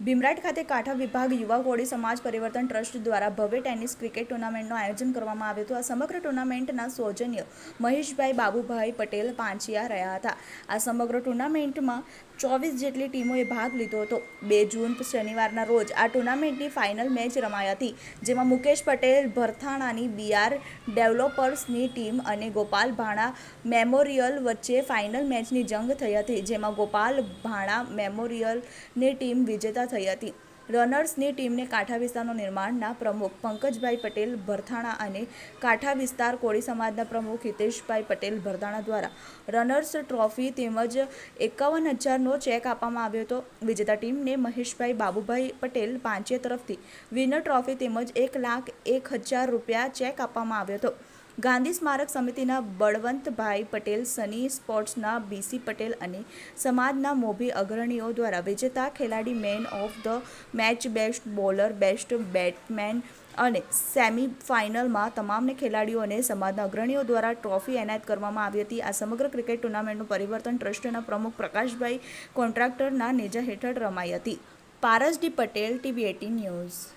ભીમરાટ ખાતે કાંઠા વિભાગ યુવા કોળી સમાજ પરિવર્તન ટ્રસ્ટ દ્વારા ભવ્ય ટેનિસ ક્રિકેટ ટુર્નામેન્ટનું આયોજન કરવામાં આવ્યું હતું. આ સમગ્ર ટુર્નામેન્ટના સૌજન્ય મહેશભાઈ બાબુભાઈ પટેલ પાંચિયા રહ્યા હતા. આ સમગ્ર ટુર્નામેન્ટમાં ચોવીસ જેટલી ટીમોએ ભાગ લીધો હતો. બે જૂન શનિવારના રોજ આ ટુર્નામેન્ટની ફાઇનલ મેચ રમાઈ હતી, જેમાં મુકેશ પટેલ, ભરથાણાની બીઆર ડેવલપર્સની ટીમ અને ગોપાલ ભાણા મેમોરિયલ વચ્ચે ફાઇનલ મેચની જંગ થઈ હતી, જેમાં ગોપાલ ભાણા મેમોરિયલની ટીમ વિજેતા થઈ હતી. રનર્સની ટીમને કાંઠા વિસ્તારનો નિર્માણના પ્રમુખ પંકજભાઈ પટેલ ભરથાણા અને કાંઠા વિસ્તાર કોળી સમાજના પ્રમુખ હિતેશભાઈ પટેલ ભરથાણા દ્વારા રનર્સ ટ્રોફી તેમજ એકાવન હજારનો ચેક આપવામાં આવ્યો હતો. વિજેતા ટીમને મહેશભાઈ બાબુભાઈ પટેલ પાંચે તરફથી વિનર ટ્રોફી તેમજ એક લાખ એક હજાર રૂપિયા ચેક આપવામાં આવ્યો હતો. ગાંધી સ્મારક સમિતિના બળવંતભાઈ પટેલ, સની સ્પોર્ટ્સના બીસી પટેલ અને સમાજના મોભી અગ્રણીઓ દ્વારા વિજેતા ખેલાડી man of the match best bowler, best batsman અને સેમી ફાઇનલમાં તમામને ખેલાડીઓને સમાજના અગ્રણીઓ દ્વારા ટ્રોફી એનાયત કરવામાં આવી હતી. આ સમગ્ર ક્રિકેટ ટુર્નામેન્ટનું પરિવર્તન ટ્રસ્ટના પ્રમુખ પ્રકાશભાઈ કોન્ટ્રાક્ટરના નેજા હેઠળ રમાઈ હતી. Paras D Patel, TV eighteen news.